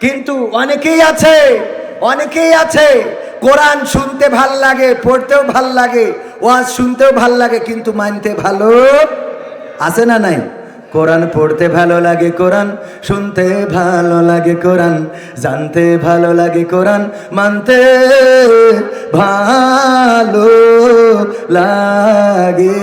কিন্তু অনেকেই আছে অনেকেই আছে, কোরআন শুনতে ভালো লাগে, পড়তেও ভালো লাগে, ওয়াজ শুনতেও ভালো লাগে, কিন্তু মানতে ভালো আছে না নাই? কোরআন পড়তে ভালো লাগে, কোরআন শুনতে ভালো লাগে, কোরআন জানতে ভালো লাগে, কোরআন মানতে ভালো লাগে।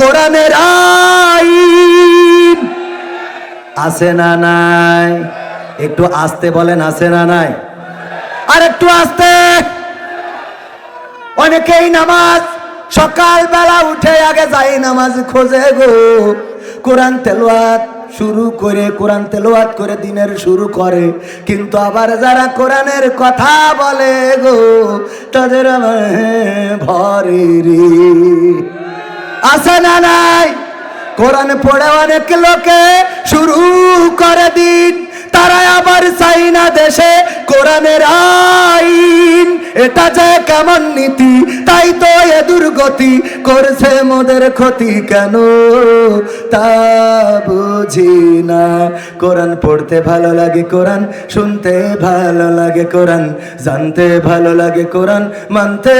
কোরআনের আইন। আছে না নাই? একটু আসতে বলেন, আছে না নাই? আর একটু আসতে। অনেকেই নামাজ সকালবেলা উঠে আগে যাই নামাজ খোঁজে গো। কোরআন তেলোয়াত শুরু করে, কোরআন তেলোয়াত করে দিনের শুরু করে। কিন্তু আবার যারা কোরআনের কথা বলে গো, তাদের ভরে আছে না নাই? কোরআন পড়ে অনেক লোকে শুরু করে দিন। তারা আবার চাই না দেশে কোরআনের আইন। এটা যে কেমন নীতি, তাই তো এ দুর্গতি করছে মোদের ক্ষতি কেন? তা বুঝি না। কোরআন পড়তে ভালো লাগে কোরআন, শুনতে ভালো লাগে কোরআন, জানতে ভালো লাগে কোরআন, মানতে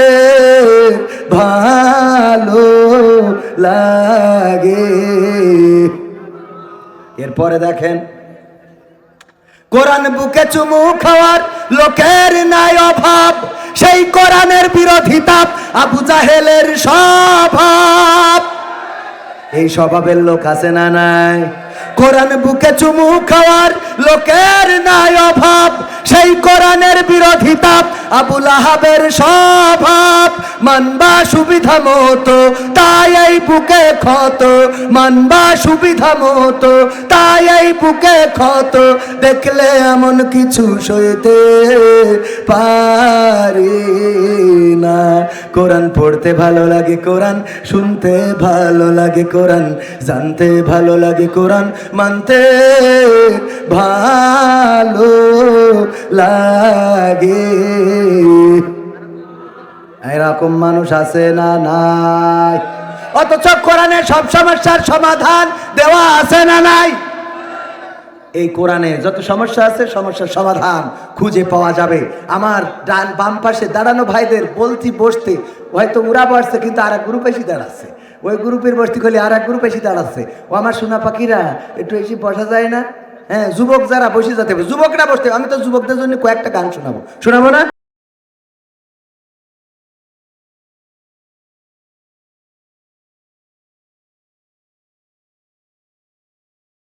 ভালো লাগে। এরপরে দেখেন, কোরআন বুকে চুমু খাওয়ার লোকের নাই অভাব, সেই কোরআনের বিরোধিতা আবু জাহেলের স্বভাব। এই স্বভাবের লোক আছে না নাই? কোরআন বুকে চুমু খাওয়ার লোকের নাই অভাব কোরআনের বিরোধিতা আবুল আহাবের স্বভাব মানবা সুবিধা মতো, তাই এই বুকে ক্ষত। মানবা সুবিধা মতো, তাই এই বুকে ক্ষত। দেখলে এমন কিছু সইতে পারি না। কোরআন পড়তে ভালো লাগে কোরআন, শুনতে ভালো লাগে কোরআন, জানতে ভালো লাগে কোরআন, মানতে ভালো লাগে। এরকম মানুষ আছে না নাই? অথচ কোরআনে সব সমস্যার সমাধান দেওয়া আছে না নাই? এই কোরআনে যত সমস্যা আছে, সমস্যার সমাধান খুঁজে পাওয়া যাবে। আমার ডান বাম পাশে দাঁড়ানো ভাইদের বলতি বসতে, হয়তো ওরা বসছে, কিন্তু আর এক গ্রুপ এসে দাঁড়াচ্ছে। ওই গ্রুপের বসতি খলি আর এক গ্রুপ এসে দাঁড়াচ্ছে। ও আমার সোনা পাখিরা, একটু এসে বসা যায় না? হ্যাঁ যুবক যারা বসে যেতে হবে, যুবকরা বসতে। আমি তো যুবকদের জন্য কয়েকটা গান শোনাবো। শোনাবো না?